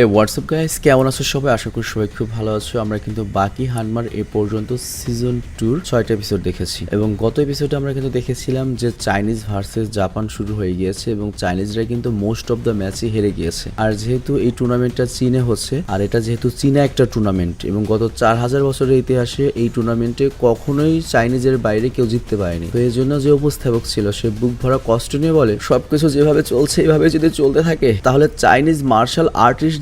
হে WhatsApp guys কেমন আছো সবাই? আশা করি সবাই খুব ভালো আছো। আমরা কিন্তু বাকি হানমার এ পর্যন্ত সিজন টুর ছয়টা এপিসোড দেখেছি। এবং গত এপিসোডে আমরা কিন্তু দেখেছিলাম যে চাইনিজ ভার্সেস জাপান শুরু হয়ে গিয়েছে এবং চাইনিজরা কিন্তু মোস্ট অফ দ্য ম্যাচই হেরে গিয়েছে। আর যেহেতু এই টুর্নামেন্টটা চীনে হচ্ছে, আর এটা যেহেতু চীনা একটা টুর্নামেন্ট এবং গত চার হাজার বছরের ইতিহাসে এই টুর্নামেন্টে কখনোই চাইনিজের বাইরে কেউ জিততে পারেনি। তো এই জন্য যে উপস্থাপক ছিল, সে বুক ভরা কষ্ট নিয়ে বলে, সবকিছু যেভাবে চলছে এইভাবে যদি চলতে থাকে, তাহলে চাইনিজ মার্শাল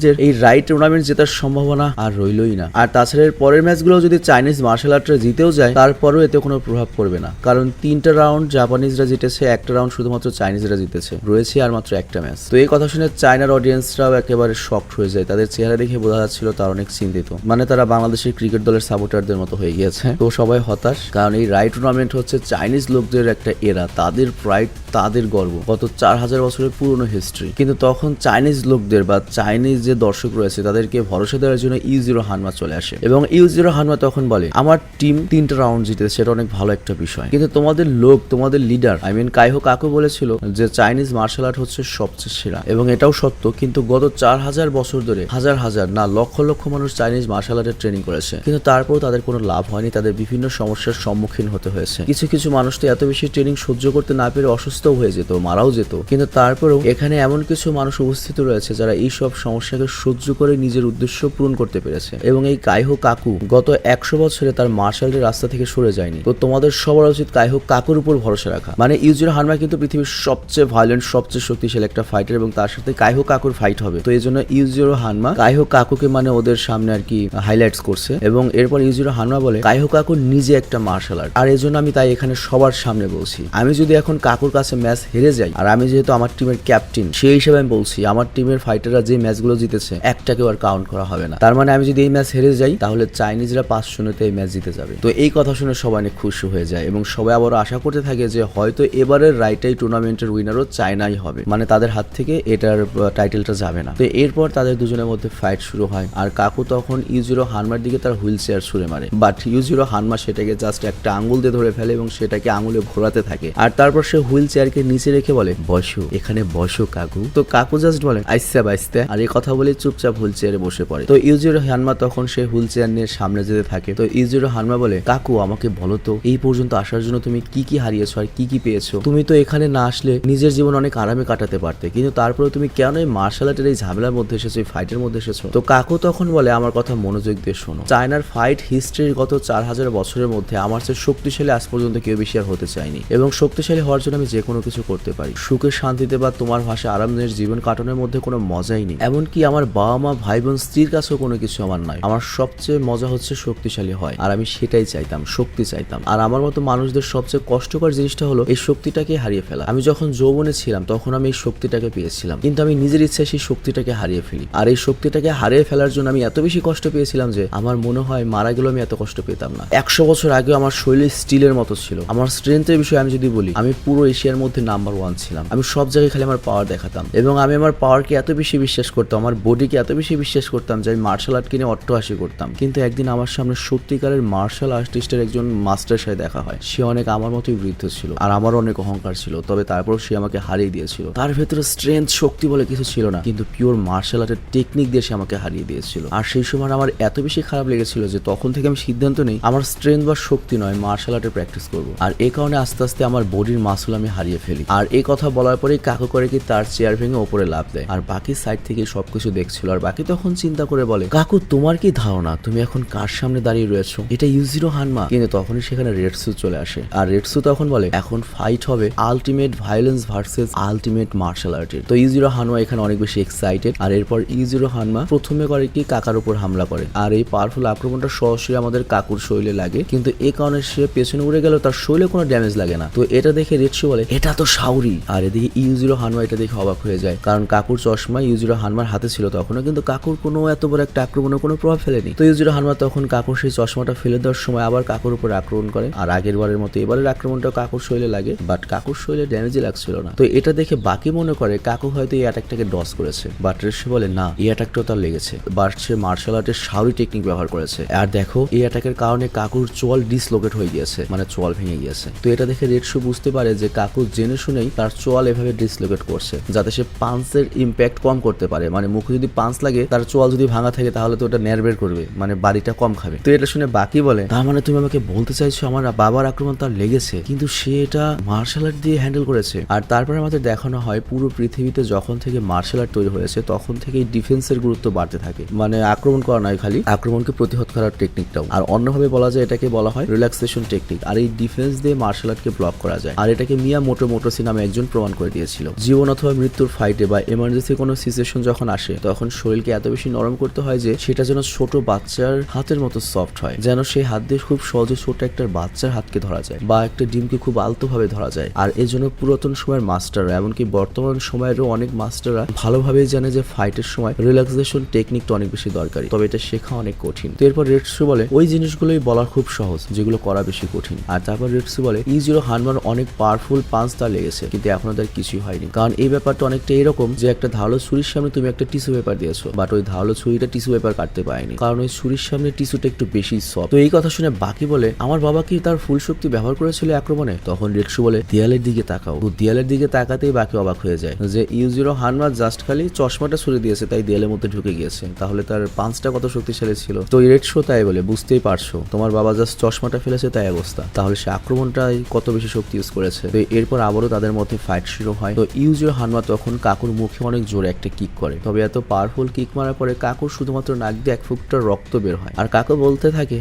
আর্টিস্টদের এই রাইট টুর্নামেন্ট জেতার সম্ভাবনা আর রইলই না। আর তাছাড়া এর পরের ম্যাচগুলো যদি চাইনিজ মার্শাল আর্টরা জিতেও যায়, তারপরেও এতে কোনো প্রভাব পড়বে না। কারণ তিনটা রাউন্ড জাপানিজরা জিতেছে, একটা রাউন্ড শুধুমাত্র চাইনিজরা জিতেছে। রয়েছে আর মাত্র একটা ম্যাচ। তো এই কথা শুনে চায়নার অডিয়েন্সরাও একেবারে শকড হয়ে যায়। তাদের চেহারা দেখে বোঝা যাচ্ছিল তারা অনেক চিন্তিত। মানে তারা বাংলাদেশের ক্রিকেট দলের সাপোর্টারদের মতো হয়ে গিয়েছে। তো সবাই হতাশ, কারণ এই রাইট টুর্নামেন্ট হচ্ছে চাইনিজ লোকদের একটা এরা তাদের প্রাইড তাদের গর্ব। গত চার হাজার বছরের পুরনো হিস্ট্রি কিন্তু তখন চাইনিজ লোকদের বা চাইনিজ যে দর্শক রয়েছে, তাদেরকে ভরসা দেওয়ার জন্য ইউ জিরো হানমা চলে আসে। এবং ইউ জিরো হানমা তখন বলে, আমার টিম তিনটা রাউন্ড জিতেছে, সেটা অনেক ভালো একটা বিষয়। কিন্তু তোমাদের লোক, তোমাদের লিডার আই মিন কাইহো কাকু বলেছিল যে চাইনিজ মার্শাল আর্ট হচ্ছে সবচেয়ে সেরা। এবং এটাও সত্য, কিন্তু গত চার হাজার বছর ধরে হাজার হাজার, না লক্ষ লক্ষ মানুষ চাইনিজ মার্শাল আর্টের ট্রেনিং করেছে। কিন্তু তারপরও তাদের কোনো লাভ হয়নি, তাদের বিভিন্ন সমস্যার সম্মুখীন হতে হয়েছে। কিছু কিছু মানুষ তো এত বেশি ট্রেনিং সহ্য করতে না পেরে অসুস্থও হয়ে যেত, মারাও যেত। কিন্তু তারপরেও এখানে এমন কিছু মানুষ উপস্থিত রয়েছে যারা এই সব সমস্যাকে সহ্য করে নিজের উদ্দেশ্য পূরণ করতে পেরেছে। এবং এই কাইহো কাকু গত একশো বছরে তার মার্শালের রাস্তা থেকে সরে যায়নি। তো তোমাদের সবার উচিত কাইহো কাকুর উপর ভরসা রাখা। মানে ইউজির হানমা কিন্তু পৃথিবীর সবচেয়ে ভায়োলেন্ট সবচেয়ে শক্তিশালী একটা ফাইটার এবং তার সাথে কাইহো কাকুর ফাইট হবে। তো এই জন্য ইউজিরো হানমা কাইহো কাকুকে মানে ওদের সামনে আর কি হাইলাইটস করছে। এবং এরপর ইউজিরো হানমা বলে, কাইহো কাকু নিজে একটা মার্শাল আর্ট আর এই জন্য আমি তাই এখানে সবার সামনে বলছি, আমি যদি এখন কাকুর কাছে ম্যাচ হেরে যাই, আর আমি যেহেতু আমার টিমের ক্যাপ্টেন সেই হিসেবে আমি বলছি, আমার টিমের ফাইটাররা যে ম্যাচগুলো জিতেছে। একটাকেও আর কাউন্ট করা হবে না। তার মানে আমি যদি এই ম্যাচ হেরে যাই, তাহলে চাইনিজরা পাঁচ শূন্যতে এই ম্যাচ জিতে যাবে। তো এই কথা শুনে সবাই অনেক খুশি হয়ে যায় এবং সবাই আবারও আশা করতে থাকে যে হয়তো এবারের রাইটাই টুর্নামেন্টের উইনারও চায়নাই হবে। মানে তাদের হাত থেকে এটার টাইটেলটা যাবে না। তো এরপর তাদের দুজনের মধ্যে ফাইট শুরু হয়। আর কাকু তখন ইউজিরো হানমার দিকে তার হুইল চেয়ার ছুড়ে মারে। বাট ইউজিরো হানমা সেটাকে জাস্ট একটা আঙ্গুল দিয়ে ধরে ফেলে এবং সেটাকে আঙুলে ঘোরাতে থাকে। আর তারপর সে হুইল চেয়ারকে নিচে রেখে বলে, বসো, এখানে বসো কাকু। তো কাকু জাস্ট বলে, আইসা বাইসতে আর এই কথা বলে চুপচাপ হুইল চেয়ারে বসে পড়ে। তো ইউজিরো হানমা তখন সে হুইল চেয়ার নিয়ে সামনে যেতে থাকে। তো ইউজিরো হানমা বলে, কাকু, আমাকে বলো তো, এই পর্যন্ত আসার জন্য তুমি কি কি হারিয়েছো আর কি কি পেয়েছ? তুমি তো এখানে না আসলে নিজের জীবন অনেক আরামে কাটাতে পারতে, কিন্তু তারপরে তুমি কেন এই মার্শাল আর্টের এই ঝামেলার মধ্যে এসেছ, এই ফাইটের মধ্যে এসেছ? তো কাকু তখন বলে, আমার কথা মনোযোগ দিয়ে শোনো। চায়নার ফাইট হিস্ট্রির গত চার হাজার বছরের মধ্যে আমার চেয়ে শক্তিশালী আজ পর্যন্ত কেউ বেশি আর হতে চায়নি। এবং শক্তিশালী হওয়ার জন্য আমি যে কোনো কিছু করতে পারি। সুখে শান্তিতে বা তোমার ভাষায় আরামের জীবন কাটানোর মধ্যে কোনো মজাই নেই। এমনকি আমার বাবা মা ভাই বোন স্ত্রীর কাছেও কোনো কিছু আমার নাই আমার সবচেয়ে মজা হচ্ছে শক্তিশালী হয়। আর আমি সেটাই চাইতাম, শক্তি চাইতাম। আর আমার মতো মানুষদের সবচেয়ে কষ্টকর জিনিসটা হলো এই শক্তিটাকে হারিয়ে ফেলা। আমি যখন যৌবনে ছিলাম, তখন আমি এই শক্তিটাকে পেয়েছিলাম। কিন্তু আমি নিজের ইচ্ছায় সেই শক্তিটাকে হারিয়ে ফেলি। আর এই শক্তিটাকে হারিয়ে ফেলার জন্য আমি এত বেশি কষ্ট পেয়েছিলাম যে আমার মনে হয় মারা গেলেও আমি এত কষ্ট পেতাম না। একশো বছর আগে আমার শরীর স্টিলের মতো ছিল। আমার স্ট্রেংথের বিষয়ে আমি যদি বলি, আমি পুরো এশিয়ার মধ্যে নাম্বার ওয়ান ছিলাম। আমি সব জায়গায় খালি আমার পাওয়ার দেখাতাম। এবং আমি আমার পাওয়ারকে এত বেশি বিশ্বাস করতাম, আমার বডিকে এত বেশি বিশ্বাস করতাম যে আমি মার্শাল আর্ট কিনে অট্টহাসি করতাম। কিন্তু একদিন আমার সামনে সত্যিকারের মার্শাল আর্টিস্টের একজন মাস্টার সাথে দেখা হয়। সে অনেক আমার মতোই বৃদ্ধ ছিল আর আমারও অনেক অহংকার ছিল। তবে তারপর সে আমাকে হারিয়ে দিয়েছিল। তার ভেতরে স্ট্রেংথ শক্তি বলে কিছু ছিল না, কিন্তু পিওর মার্শাল আর্টের টেকনিক দিয়ে সে আমাকে হারিয়ে দিয়েছিল। আর সেই সময় আমার এত বেশি খারাপ লেগেছিল যে তখন থেকে আমি সিদ্ধান্ত নেই আমার স্ট্রেংথ বা শক্তি নয় মার্শাল আর্টের প্র্যাকটিস করব। আর এই কারণে আস্তে আস্তে আমার বডির মাসল আমি হারিয়ে ফেলি। আর এই কথা বলার পরেই কাকু করে কি তার চেয়ার ভেঙে ওপরে লাভ দেয়। আর বাকি সাইড থেকে সবকিছু দেখছিল আর বাকি তখন চিন্তা করে বলে, কাকু, তোমার কি ধারণা? তুমি এখন কার সামনে দাঁড়িয়ে রয়েছো? এটা ইউজিরো হানমা। কিন্তু তখনই সেখানে রেডসু চলে আসে। আর রেডসু তখন বলে, এখন ফাইট হবে ultimate violence versus ultimate martial আর্টের তো ইউজিরো হানমা এখানে অনেক বেশি এক্সাইটেড আর এরপর ইউজিরো হানমা প্রথমে করে কি কাকার উপর হামলা করে। আর এই পাওয়ারফুল আক্রমণটা সরাসরি আমাদের কাকুর শৈলে লাগে। কিন্তু এই কারণে সে পেছনে উড়ে গেল তার শৈলে কোনো ড্যামেজ লাগে না। তো এটা দেখে রেডসু বলে, এটা তো সাউরি। আর এদিকে ইউজিরো হানমা এটা দেখে অবাক হয়ে যায়। কারণ কাকুর চশমা ইউজিরো হানমার হাতে ছিল তখনও, কিন্তু কাকুর কোনো এত বড় একটা আক্রমণের কোনো প্রভাব ফেলেনি। তো ইউজিরো হানমা তখন কাকুর সেই চশমাটা ফেলে দেওয়ার সময় আবার কাকুর উপর আক্রমণ করে আর আগের বারের মতো এবারের আক্রমণটা কাকুর শৈলে লাগে বাট কাকুর শৈলে ড্যামেজই লাগছিল না। তো এটা দেখে বাকি মনে করে কাকু হয়তো এই অ্যাটাকটাকে ডস করেছে বাট রেশে বলে, না, এই অ্যাটাকটাও তার লেগেছে। বাট সে মার্শাল আর্টের সাউরি টেকনিক ব্যবহার করেছে। আর দেখো, এই অ্যাটাকের কারণে কাকুর চোয়াল ডিসলোকেট হয়ে গিয়েছে মানে চোয়াল ভেঙে গিয়েছে। তো এটা দেখে রেডশু বুঝতে পারে যে কাকু জেনে শুনেই তার চোয়াল এভাবে ডিসলোকেট করছে, যাতে সে পাঞ্চের ইম্প্যাক্ট কম করতে পারে মানে মুখে কাকু যদি পাঁচ লাগে, তার চোয়াল যদি ভাঙা থাকে, তাহলে তো ওটা নেয়ার করবে মানে বাড়িটা কম খাবে। তো এটা শুনে বাকি বলে, তার মানে তুমি আমাকে বলতে চাইছো আমার বাবার আক্রমণ তার লেগেছে, কিন্তু সে এটা মার্শাল আর্ট দিয়ে হ্যান্ডেল করেছে। আর তারপরে আমাদের দেখানো হয়, পুরো পৃথিবীতে যখন থেকে মার্শাল আর্ট তৈরি হয়েছে, তখন থেকেই ডিফেন্সের গুরুত্ব বাড়তে থাকে। মানে আক্রমণ করা নয় খালি, আক্রমণকে প্রতিহত করার টেকনিকটাও আর অন্যভাবে বলা যায়, এটাকে বলা হয় রিল্যাক্সেশন টেকনিক আর এই ডিফেন্স দিয়ে মার্শাল আর্টকে ব্লক করা যায়। আর এটাকে মিয়া মোটো মোটোসি নামে একজন প্রমাণ করে দিয়েছিল। জীবন অথবা মৃত্যুর ফাইটে বা এমার্জেন্সি কোনো সিচুয়েশন যখন আসে তখন শরীরকে এত বেশি নরম করতে হয় যে সেটা যেন ছোট বাচ্চার হাতের মতো সফট হয়, যেন সেই হাত দিয়ে খুব সহজে ছোট একটা বাচ্চার হাতকে ধরা যায় বা একটা ডিমকে খুব আলতোভাবে ধরা যায়। আর এই জন্য পুরাতন সময়ের মাস্টাররা, এমনকি বর্তমান সময়েরও অনেক মাস্টাররা ভালোভাবেই জানে যে ফাইটের সময় রিল্যাক্সেশন টেকনিকটা অনেক বেশি দরকারি, তবে এটা শেখা অনেক কঠিন। তো এরপর রেডসু বলে, ওই জিনিসগুলোই বলা খুব সহজ, যেগুলো করা বেশি কঠিন। আর তারপর রেডসু বলে ই জিরো হানমান অনেক পাওয়ারফুল পাঁচ তার লেগেছে, কিন্তু এখনও তার কিছুই হয়নি। কারণ এই ব্যাপারটা অনেকটা এরকম যে একটা ধারালো ছুরির সামনে তুমি একটা টিস্যু পেপার দিয়েছ বাট ওই ধারালো ছুরিটা টিস্যু পেপার কাটতে পারেনি। কারণ ওই ছুরির সামনে টিস্যুটা একটু বেশি সফট তো এই কথা শুনে বাকি বলে, আমার বাবা কি তার ফুল শক্তি ব্যবহার করেছিল আক্রমণে? তখন রেডসু বলে, দেয়ালের দিকে তাকাও। তো দেয়ালের দিকে তাকাতেই বাকি অবাক হয়ে যায় যে ইউ জিরো হানমার জাস্ট খালি চশমাটা ছুড়ে দিয়েছে, তাই দেয়ালের মধ্যে ঢুকে গিয়েছে। তাহলে তার পাঁচটা কত শক্তিশালী ছিল? তো রেডসু তাই বলে, বুঝতেই পারছ, তোমার বাবা জাস্ট চশমাটা ফেলেছে তাই অবস্থা। তাহলে সে আক্রমণটাই কত বেশি শক্তি ইউজ করেছে? তো এরপর আবারও তাদের মধ্যে ফাইট শুরু হয়। তো ইউজিও হানমা তখন কাকুর মুখে অনেক জোরে একটা কিক করে। তবে এত পাওয়ারফুল কিক মারার পরে কাকুর শুধুমাত্র নাক দিয়ে এক ফুকটা রক্ত বের হয়। আর কাকু বলতে থাকে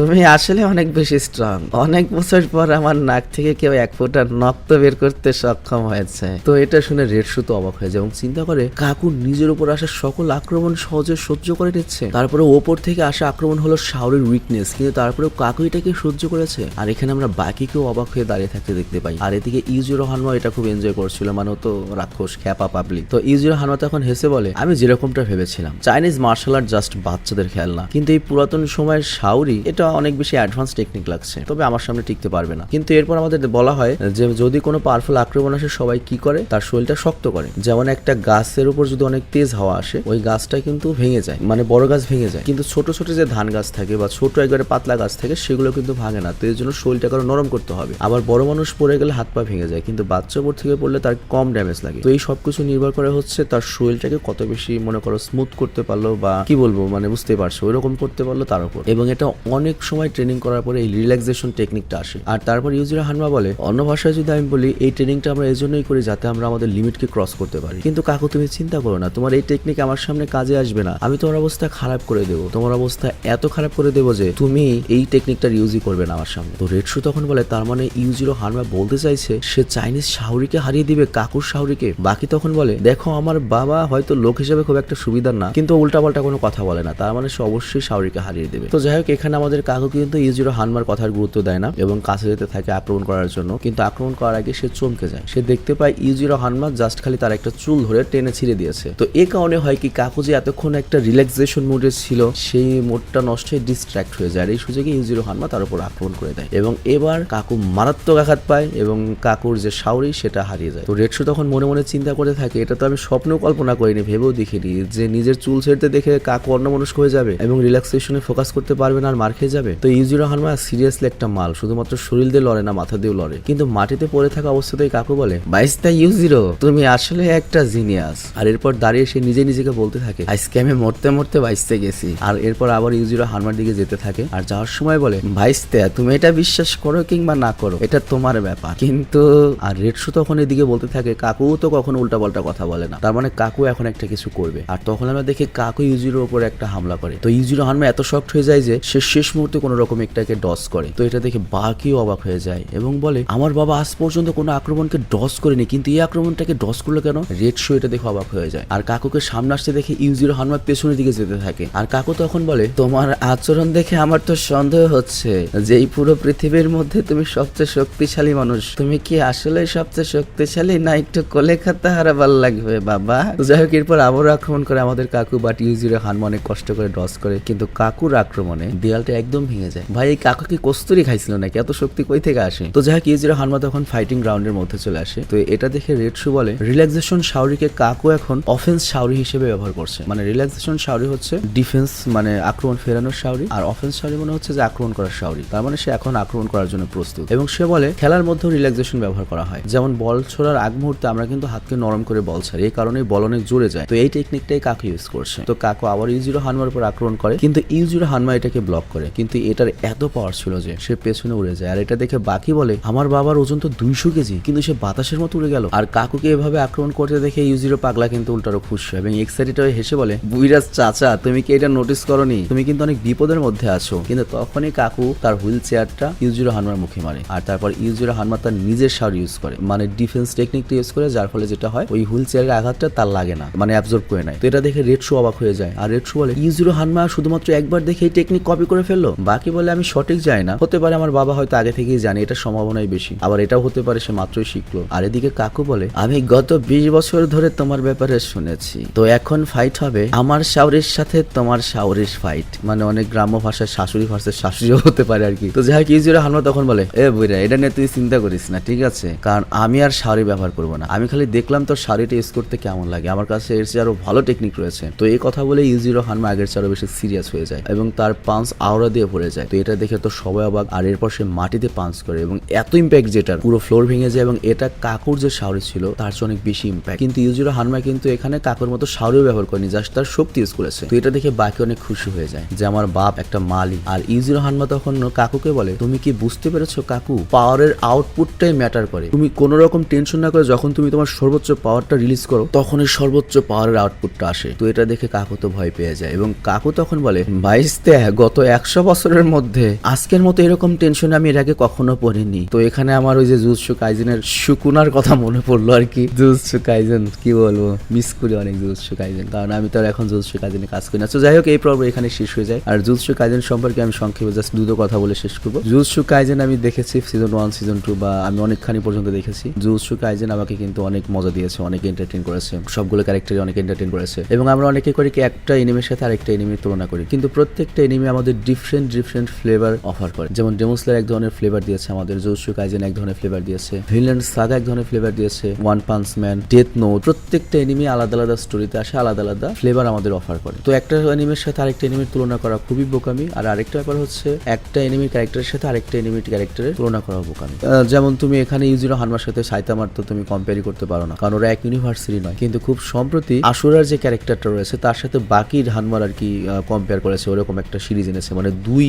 তুমি আসলে অনেক বেশি স্ট্রং অনেক বছর পর আমার নাক থেকে কেউ এক ফোঁটা রক্ত বের করতে সক্ষম হয়েছে তো এটা শুনে রেডসু তো অবাক হয়ে যায় এবং চিন্তা করে, কাকু নিজের উপর আসা সকল আক্রমণ সহজে সহ্য করে নিচ্ছে। তারপরে ওপর থেকে আসা আক্রমণ হলো শাওরের উইকনেস কিন্তু তারপরেও কাকু এটাকে সহ্য করেছে। আর এখানে আমরা বাকিকেও অবাক হয়ে দাঁড়িয়ে থাকতে দেখতে পাই। আর এদিকে ইউজিরো হানমা এটা খুব এনজয় করছিল মানে তো রাক্ষস, খ্যাপা পাবলিক তো ইউজিরো হানমা তখন হেসে বলে, আমি যেরকমটা ভেবেছিলাম চাইনিজ মার্শাল আর্ট জাস্ট বাচ্চাদের খেলনা। কিন্তু এই পুরাতন সময়ের শাওরি এটা অনেক বেশি অ্যাডভান্স টেকনিক লাগছে। তবে আমার সামনে টিকতে পারবে না। কিন্তু এরপর আমাদের বলা হয় যে, যদি কোনো পাওয়ারফুল আক্রমণ আসে, সবাই কি করে? তার শরীরটা শক্ত করে। যেমন একটা গাছের উপর যদি অনেক তেজ হাওয়া আসে, ওই গাছটা কিন্তু ভেঙে যায় মানে বড় গাছ ভেঙে যায়। কিন্তু ছোট ছোট যে ধান গাছ থাকে বা ছোট একবারে পাতলা গাছ থাকে, সেগুলো কিন্তু ভাঙে না। তো এর জন্য শরীরটাকে আরও নরম করতে হবে। আবার বড় মানুষ পড়ে গেলে হাত পা ভেঙে যায়, কিন্তু বাচ্চা উপর থেকে পড়লে তার কম ড্যামেজ লাগে। তো এই সবকিছু নির্ভর করে হচ্ছে তার শরীরটাকে কত বেশি, মনে করো স্মুথ করতে পারল বা কি বলব মানে বুঝতে পারছ, ওইরকম করতে পারল তার উপর। এবং এটা অনেক সময় ট্রেনিং করার পরে এই রিল্যাক্সেশন টেকনিকটা আসে। আর তারপর ইউজিরা হানমা বলে, অন্য ভাষায় যদি আমি বলি, এই ট্রেনিংটা আমরা এই জন্যই করি যাতে আমরা আমাদের লিমিটকে ক্রস করতে পারি। কিন্তু কাকু, তুমি চিন্তা করো না, তোমার এই টেকনিক আমার সামনে কাজে আসবে না। আমি তোমার অবস্থা খারাপ করে দেবো। তোমার অবস্থা এত খারাপ করে দেবো যে তুমি এই টেকনিকটার ইউজই করবে না আমার সামনে। তো রেডসু তখন বলে, তার মানে ইউজিরো হানমা বলতে চাইছে, সে চাইনিজ শাহরিকে হারিয়ে দিবে, কাকুর শাহরিকে? বাকি তখন বলে, দেখো, আমার বাবা হয়তো লোক হিসেবে খুব একটা সুবিধার না, কিন্তু উল্টাপাল্টা কোনো কথা বলে না। তার মানে সে অবশ্যই শাহরিকে হারিয়ে দেবে। তো যাই হোক এখানে আমাদের কাকু কিন্তু ইউজিরো হানমার কথার গুরুত্ব দেয় না এবং কাছে যেতে থাকে আক্রমণ করার জন্য। কিন্তু আক্রমণ করার আগে সে চমকে যায়। সে দেখতে পায় ইউজিরো হানমা জাস্ট খালি তার একটা চুল ধরে টেনে ছিঁড়ে দিয়েছে। তো এ কারণে হয় কি, কাকু যে এতক্ষণ একটা রিল্যাক্সেশন মোডে ছিল, সেই মোডটা নষ্ট হয়ে ডিস্ট্র্যাক্ট হয়ে যায়। আর এই সুযোগে ইউজিরো হানমা তার উপর আক্রমণ করে দেয় এবং এবার কাকু মারাত্মক আঘাত পায় এবং কাকুর যে শাওরি, সেটা হারিয়ে যায়। তো রেডশো তখন মনে মনে চিন্তা করে থাকে, এটা তো আমি স্বপ্নেও কল্পনা করিনি, ভেবেও দেখিনি। যে নিজের চুল ছেড়তে দেখে কাকু অন্যমনস্ক হয়ে যাবে এবং রিল্যাক্সেশনে ফোকাস করতে পারবে না আর মার খেয়ে যাবে? তো ইউজিরো হানমা সিরিয়াসলি একটা মাল, শুধুমাত্র শরীর দিয়ে লড়ে না, মাথা দিয়েও লড়ে। কিন্তু মাটিতে পড়ে থাকা অবস্থাতেই কাকু বলে বাইশটা ইউজিরো, তুমি আসলে একটা জিনিয়াস আর এরপর দাঁড়িয়ে সে নিজে নিজেকে বলতে থাকে, আজকে আমি মরতে মরতে বাইসতে গেছি। আর এরপর আবার ইউজিরো হানমার দিকে যেতে থাকে আর যাওয়ার সময় বলে ভাইস্তে তুমি এটা বিশ্বাস করো কিংবা না করো, এটা তোমার ব্যাপার। কিন্তু আর রেডসু তখন এদিকে বলতে থাকে কাকু তো কখনো উল্টাপাল্টা কথা বলে না। তার মানে কাকু এখন একটা কিছু করবে। আর তখন আমরা দেখি কাকু ইউজিরোর উপর একটা হামলা করে। তো ইউজিরো হানমা এত শক্ট হয়ে যায় যে সে শেষ মুহূর্তে কোনো রকম একটাকে ডস করে। তো এটা দেখে বাকিও অবাক হয়ে যায় এবং বলে, আমার বাবা আজ পর্যন্ত কোনো আক্রমণকে ডস করেনি, কিন্তু এই আক্রমণটাকে ডস করল কেন? রেড শো এটা দেখে অবাক হয়ে যায়। আর কাকুকে সামনে আসতে দেখে ইউজিরো হানমা পেছনের দিকে যেতে থাকে। আর কাকু তখন বলে, তোমার আচরণ দেখে আমার তো সন্দেহ হচ্ছে যে এই পুরো পৃথিবীর মধ্যে তুমি সবচেয়ে শক্তিশালী মানুষ। তুমি কি আসলে সবচেয়ে শক্তিশালী না একটু কোলে খাতা হারাবার লাগবে, বাবা। যাই হোক, এরপর আবারও আক্রমণ করে আমাদের কাকু বাট ইউজিরো হানমা অনেক কষ্ট করে ডস করে, কিন্তু কাকুর আক্রমণে দেয়ালটা একদম ভেঙে যায়। ভাই, এই কাকু কি কস্তুরি খাইছিল নাকি? এত শক্তি কই থেকে আসে? তো যাই হোক ইউজিরো হানমা তখন ফাইটিং গ্রাউন্ডের মধ্যে চলে আসে। তো এটা দেখে রেড শু বলে রিল্যাক্সেশন শাওরিকে কাকু এখন অফেন্স শাওরি হিসেবে ব্যবহার করছে। মানে রিল্যাক্সেশন শাওরি হচ্ছে ডিফেন্স মানে আক্রমণ ফেরানোর শাওরি, আর অফেন্স শাওরি মনে হচ্ছে যে আক্রমণ করার শাওরি। তার মানে সে এখন আক্রমণ করার জন্য প্রস্তুত। এবং সে বলে, খেলার মধ্যেও রিল্যাক্সেশন ব্যবহার করা হয়। যেমন বল ছোড়ার আগ মুহূর্তে আমরা কিন্তু হাতকে নরম করে বল ছাড়ে, এই কারণে বল অনেক জোরে যায়। তো এই টেকনিকটাই কাকু ইউজ করছে। তো কাকু আবার ইউজিরো হানমার উপর আক্রমণ করে, কিন্তু ইউজিরো হানমা এটাকে ব্লক করে। কিন্তু এটার এত পাওয়ার ছিল যে, সে পেছনে উড়ে যায়। আর এটা দেখে বাকি বলে, আমার বাবার ওজন তো দুইশো কেজি, কিন্তু সে বাতাসের মতো উড়ে গেল। আর কাকুকে এভাবে আক্রমণ করতে দেখে ইউজিরো পাগলা কিন্তু উল্টারও খুশি এবং এক্সাইটেড হয়ে হেসে বলে, বুইরাজ চাচা, তুমি কি এটা নোটিস করনি? তুমি কিন্তু অনেক বিপদের মধ্যে আছো। কিন্তু তখনই কাকু তার হুইল চেয়ারটা ইউজিরো হানমার মুখে মারে। আর তারপর ইউজিরো হানমা তার নিজের সার ইউজ করে। মানে ডিফেন্স টেকনিকটা ইউজ করে, যার ফলে যেটা হয় হুইল চেয়ারের আঘাতটা তার লাগে না মানে অ্যাবজর্ব করে নেয়। তো এটা দেখে রেড শো অবাক হয়ে যায়। আর রেড শো বলে ইউজিরো হানমা শুধুমাত্র একবার দেখে এই টেকনিক কপি করে ফেলল? বাকি বলে, আমি সঠিক যাই না। হতে পারে আমার বাবা হয়তো আগে থেকেই জানে এটা সম্ভাবনাই বেশি। আবার এটাও হতে পারে সে মাত্রই শিখলো। আর এদিকে কাকু বলে, আমি গত বিশ বছর ধরে তোমার ব্যাপারে শুনেছি। তো এখন ফাইট হবে আমার শাওরির সাথে তোমার শাওরির ফাইট মানে অনেক গ্রাম্য ভাষায় শাশুড়ি ভার্সেস শাশুড়িও হতে পারে আর কি। তো যাই হোক ইউজিরো হানমা তখন বলে, এ বইরা এটা নিয়ে তুই চিন্তা করিস না, ঠিক আছে? কারণ আমি আর শাড়ি ব্যবহার করব না। আমি খালি দেখলাম তোর শাড়িটা ইউজ করতে কেমন লাগে? আমার কাছে এর চেয়ে আরও ভালো টেকনিক রয়েছে। তো এই কথা বলে ইউজিরো হানমা আগের চেয়ে বেশি সিরিয়াস হয়ে যায় এবং তার পাঞ্চ আওড়া দিয়ে ভরে যায়। তো এটা দেখে তো সবাই অবাক। আর এরপর সে মাটিতে পাঞ্চ করে এবং এত ইম্প্যাক্ট যেটার পুরো ফ্লোর ভেঙে যায় এবং এটা কাকুর যে শাওরি ছিল, তার চেয়ে অনেক বেশি ইম্প্যাক্ট কিন্তু ইউজিরো হানমা কিন্তু এখানে কাকুর মতো শাওরিও ব্যবহার করেনি জাস্ট তার শক্তি ইউজ করেছে। তো এটা দেখে বাকি অনেক খুশি হয়ে যায় যে আমার বাপ একটা মালি আর ইউজিরো হানমা তখন কাকুকে বলে, তুমি কি বুঝতে পেরেছ কাকু? পাওয়ারের আউটপুটটাই ম্যাটার করে। তুমি কোনো রকম টেনশন না করে যখন তুমি তোমার সর্বোচ্চ পাওয়ারটা রিলিজ করো, তখনই সর্বোচ্চ পাওয়ারের আউটপুটটা আসে। তো এটা দেখে কাকু তো ভয় পেয়ে যায় এবং কাকু তখন বলে ভাইস্তে গত একশো বছরের মধ্যে আজকের মতো এরকম টেনশন আমি এর আগে কখনো পড়িনি। তো এখানে আমার ওই যে জুৎসু কাইজেনের সুকুনার কথা মনে পড়ল আর কি। জুৎসু কাইজেন কি বলব? মিস করি অনেক জুৎসু কাইজেন কারণ আমি তো আর এখন জুৎসু কাইজেনে কাজ করি না। তো যাই হোক, এই পর্ব এখানে শেষ হয়ে যায়। আর জুৎসু কাইজেন সম্পর্কে আমি সংক্ষেপে জাস্ট দুটো কথা বলে শেষ করব। জুৎসু কাইজেন আমি দেখেছি সিজন ওয়ান সিজন টু বা আমি অনেকখানি পর্যন্ত দেখেছি। জুৎসু কাইজেন আমাকে কিন্তু অনেক মজা দিয়েছে অনেক এন্টারটেন করেছে, সবগুলো ক্যারেক্টারই অনেক এন্টারটেন করেছে। এবং আমরা অনেকে করি কি একটা এনিমির সাথে আরেকটা এনিমির তুলনা করি। কিন্তু প্রত্যেকটা এনিমি আমাদের ডিফারেন্ট ডিফারেন্ট ফ্লেভার অফার করে। যেমন ডেমোসলার এক ধরনের ফ্লেভার দিয়েছে আমাদের জোসু কাইজেন এক ধরনের ফ্লেভার দিয়েছে ভিলেন্ড সাগা এক ধরনের ফ্লেভার দিয়েছে One Punch Man Death Note প্রত্যেকটা এনিমি আলাদা আলাদা স্টোরিতে আসে, আলাদা আলাদা ফ্লেভার আমাদের অফার করে। তো একটা এনিমির সাথে আরেকটা এনিমির তুলনা করা খুবই বোকামি, আর আরেকটা ব্যাপার হচ্ছে একটা এনিমির ক্যারেক্টারের সাথে আরেকটা এনিমির ক্যারেক্টারের তুলনা করা বোকামি। যেমন তুমি এখানে ইউজিরো হানমার সাথে সাইতামার তো তুমি কম্পেয়ারই করতে পারো না, কারণ ওরা এক ইউনিভার্সিটি নয়, কিন্তু খুব সম্প্রতি আসুরার যে ক্যারেক্টারটা রয়েছে, তার সাথে বাকি হানমার আর কি কম্পেয়ার করেছে, ওরকম একটা সিরিজ এনেছে। মানে দুই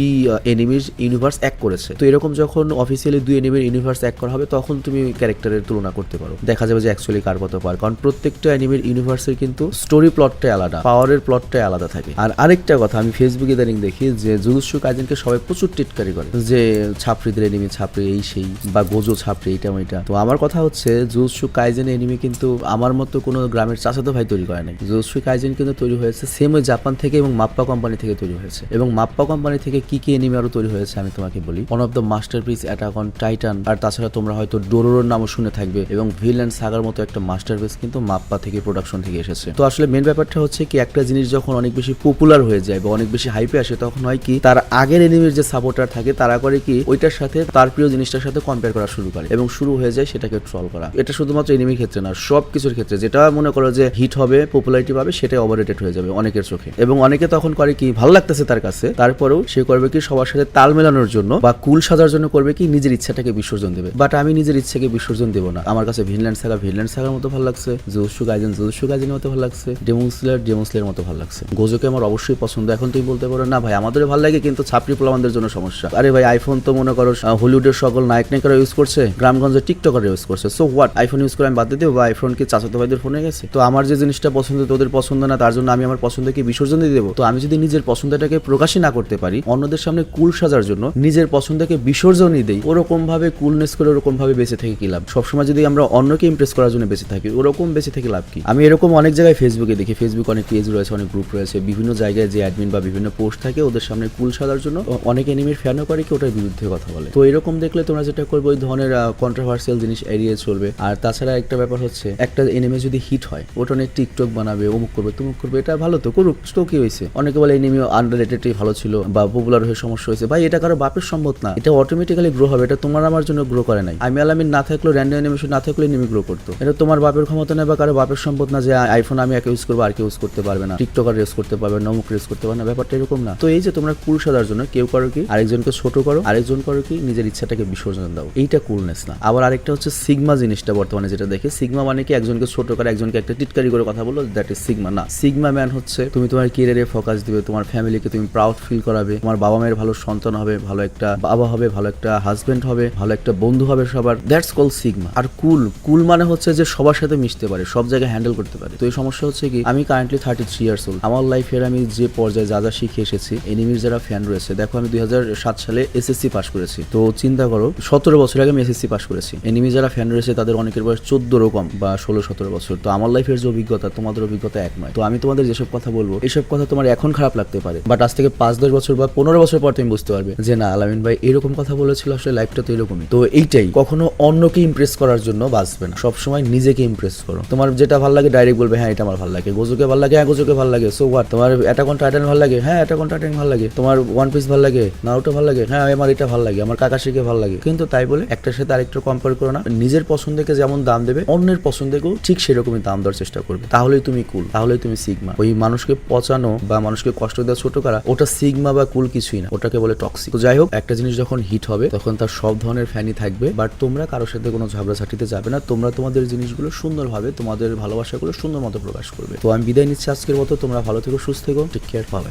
এনিমির ইউনিভার্স এক করেছে। তো এরকম যখন অফিসিয়ালি দুই এনিমির ইউনিভার্স এক করা হবে, তখন তুমি ক্যারেক্টারের তুলনা করতে পারো। দেখা যাবে যে অ্যাকচুয়ালি কার কত পার, কারণ প্রত্যেকটা অ্যানিমের ইউনিভার্সের কিন্তু স্টোরি প্লটটাই আলাদা পাওয়ারের প্লটটাই আলাদা থাকে। আর আরেকটা কথা, আমি ফেসবুকে ইদানিং দেখি যে জুলুসু কাজিনকে সবাই প্রচুর টিটকারি করে, যে ছাপড়িদের এনিমি ছাপড়ি এই সেই, বা গোজো ছাপড়ি এইটা ওইটা। তো আমার কথা হচ্ছে, জুলসু কাইজেন এনিমি কিন্তু আমার মতো কোনো গ্রামের চাচাতো ভাই তৈরি করে নাই। জুলসু কাইজেন কিন্তু তৈরি হয়েছে সেম ওই জাপান থেকে এবং মাপ্পা কোম্পানি থেকে তৈরি হয়েছে। এবং মাপ্পা কোম্পানি থেকে কি কি এনিমি আরও তৈরি হয়েছে আমি তোমাকে বলি। One of the masterpiece Attack on Titan আর তাছাড়া তোমরা হয়তো ডোরোর নামও শুনে থাকবে এবং ভিল অ্যান্ড সাগার মতো একটা মাস্টার পিস কিন্তু মাপ্পা থেকে প্রোডাকশন থেকে এসেছে। তো আসলে মেন ব্যাপারটা হচ্ছে কি, একটা জিনিস যখন অনেক বেশি পপুলার হয়ে যায় বা অনেক বেশি হাইপে আসে, তখন হয় কি, তার আগের এনিমির যে সাপোর্টার থাকে, তারা করে কি, ওইটার সাথে তার প্রিয় জিনিসটার সাথে কম্পেয়ার করা শুরু করে। এবং শুরু হয়ে যায় সেটাকে ট্রল করা। এটা শুধুমাত্র এনিমির ক্ষেত্রে না, সব কিছুর ক্ষেত্রে যেটা মনে করো যে হিট হবে পপুলারিটি পাবে, সেটাই ওভাররেটেড হয়ে যাবে অনেকের চোখে। এবং অনেকে তখন করে কি, ভালো লাগতেছে তার কাছে, তারপরেও সে করবে কি, সবার সাথে তাল মেলানোর জন্য বা কুল সাজার জন্য করবে কি, নিজের ইচ্ছাটাকে বিসর্জন দেবে। বাট আমি নিজের ইচ্ছাকে বিসর্জন দেবো না। আমার কাছে ভিনল্যান্ড সাগা ভিনল্যান্ড সাগার মতো ভালো লাগছে জোসু গাইজেন জোসু গাইজেনের মতো ভালো লাগছে ডেমোসলের ডেমোসলের মতো ভালো লাগছে। গোজোকে আমার অবশ্যই পছন্দ। এখন তুমি বলতে পারো, না ভাই আমাদের ভালো লাগে, কিন্তু ছাপড়ি পোলামানদের জন্য সমস্যা। আরে ভাই আইফোন তো মনে করো হলিউডের সকল নায়ক নায়িকারা ইউজ করছে, গ্রামগঞ্জের টিকটকার ইউজ করছে। সো হোয়াট আইফোন ইউজ করে আমি বাদ দিয়ে দেবো বা আইফোন কি চাচাতো ভাইদের ফোনে গেছে? তো আমার যে জিনিসটা পছন্দ, তোদের পছন্দ না, তার জন্য আমি আমার পছন্দকে বিসর্জন দিয়ে দেবো। তো আমি যদি নিজের পছন্দটাকে প্রকাশই না করতে পারি, অন্যদের সামনে কুল সাজার জন্য নিজের পছন্দকে বিসর্জনই দেই। ওরকম ভাবে কুলনেস করে ওরকম ভাবে বেঁচে থেকে কি লাভ? সবসময় যদি আমরা অন্যকে ইমপ্রেস করার জন্য বেঁচে থাকি, ওরকম বেঁচে থেকে লাভ কি? আমি এরকম অনেক জায়গায় ফেসবুকে দেখি। ফেসবুক অনেক পেজ রয়েছে, অনেক গ্রুপ রয়েছে। বিভিন্ন জায়গায় যে অ্যাডমিন বা বিভিন্ন পোস্ট থাকে, ওদের সামনে কুল সাজার জন্য অনেক এনিমির ফ্যানও করে কি ওটার বিরুদ্ধে কথা বলে। তো এরকম দেখলে তোমরা যেটা করবে, ওই ধরনের কন্ট্রোভার্সিয়াল জিনিস এড়িয়ে চলবে। আর তাছাড়া একটা ব্যাপার হচ্ছে একটা এনিমে যদি হিট হয়, ওটা অনেক টিকটক বানাবে, অমুক করবে, তুমুক করবে, এটা ভালো তো, করুক, তো কি হয়েছে? অনেকে বলে এনিমি আন্ডার রেটেডই ভালো ছিল বা পপুলার হয়ে সমস্যা হয়েছে। ভাই, এটা কারও বাপের সম্ভব না। এটা অটোমেটিক্যালি গ্রো হবে, এটা তোমার আমার জন্য গ্রো করে নাই। আমি আলামিন না থাকলেও র্যান্ডম অ্যানিমেশন না থাকলে এনিমি গ্রো করতো। এটা তোমার বাপের ক্ষমতা নেই বা কারও বাপের সম্পদ না যে আইফোন আমি একে ইউজ করব, আর কেউ ইউজ করতে পারবে না। টিকটক আর ইউজ করতে পারবে না, অমুক ইউজ করতে পারবে না, ব্যাপারটা এরকম না। তো এই যে তোমরা কুল সাজার জন্য, কেউ করো কি, আরেকজনকে ছোট করো, আরেকজন করো কি, নিজের ইচ্ছাটাকে বিসর্জন দাও। এইটা কুলনেস না। আবার আরেকটা হচ্ছে সিগমা জিনিসটা বর্তমানে যেটা দেখে সিগমা মানে কি কি একজনকে ছোট করে একজনকে একটা টিটকারি করে কথা বলো দ্যাট ইজ সিগমা না সিগমা ম্যান হচ্ছে, তুমি তোমার কেরিয়ারে ফোকাস দিবে, তোমার ফ্যামিলিকে তুমি প্রাউড ফিল করাবে, তোমার বাবা মায়ের ভালো সন্তান হবে, ভালো একটা বাবা হবে, ভালো একটা হাজবেন্ড হবে, ভালো একটা বন্ধু হবে সবার দ্যাটস কল সিগমা আর কুল কুল মানে হচ্ছে যে সবার সাথে মিশতে পারে, সব জায়গায় হ্যান্ডেল করতে পারে। তো এই সমস্যা হচ্ছে কি, আমি currently thirty three years old আমার লাইফের আমি যে পর্যায়ে যা যা শিখে এসেছি এনিমির যারা ফ্যান রয়েছে, দেখো আমি দুই হাজার সাত সালে এসএসসি পাস করেছি। তো চিন্তা করো, সতেরো বছর আগে আমি এসএসসি পাস করেছি। এনিমি যারা ফ্যান রয়েছে, তাদের অনেকের বয়স চোদ্দ রকম বা ষোলো, সতেরো বছর। তো আমার লাইফের যে অভিজ্ঞতা, তোমাদের অভিজ্ঞতা এক নয়। তো আমি তোমাদের যেসব কথা বলব এইসব কথা তোমার এখন খারাপ লাগতে পারে। বাট আজ থেকে পাঁচ, দশ বছর বা পনেরো বছর পর তুমি বুঝতে পারবে যে, না, আলামিন ভাই, এরকম কথা বলেছিল, আসলে লাইফটা তো এরকমই। তো এইটাই, কখনো অন্যকে ইমপ্রেস করার জন্য বাঁচবে না। সবসময় নিজেকে ইমপ্রেস করো। তোমার যেটা ভালো লাগে ডাইরেক্ট বলবে হ্যাঁ এটা আমার ভালো লাগে। গোজুকে ভালো লাগে হ্যাঁ গোজুকে ভালো লাগে। সো হোয়াট তোমার অ্যাটাকন টাইটান ভালো লাগে? হ্যাঁ অ্যাটাকন টাইটান ভালো লাগে। তোমার ওয়ান পিস ভালো লাগে? নারুটো ভালো লাগে? হ্যাঁ আমার এটা ভালো লাগে, আমার কাকাশিকে ভালো লাগে। কিন্তু তাই বলে একটার সাথে আরেকটা কম্পেয়ার করো না। নিজের পছন্দকে যেমন দাম দেবে, অন্যের পছন্দকেও ঠিক সেরকমই দাম দেওয়ার চেষ্টা করবে। তাহলেই তুমি কুল তাহলেই তুমি সিগমা ওই মানুষকে পচানো বা মানুষকে কষ্ট দেওয়া ছোট করা, ওটা সিগমা বা কুল কিছুই না। ওটাকে বলে টক্সিক যাই হোক, একটা জিনিস যখন হিট হবে, তখন তার সব ধরনের ফ্যানই থাকবে। বাট তোমরা কারোর সাথে কোনো ঝগড়াঝাটিতে যাবে না। তোমরা তোমাদের জিনিসগুলো সুন্দরভাবে, তোমাদের ভালোবাসাগুলো সুন্দর মতো প্রকাশ করবে। তো আমি বিদায় নিচ্ছি আজকের মতো। তোমরা ভালো থেকো, সুস্থ থেকো। টেক কেয়ার পাবে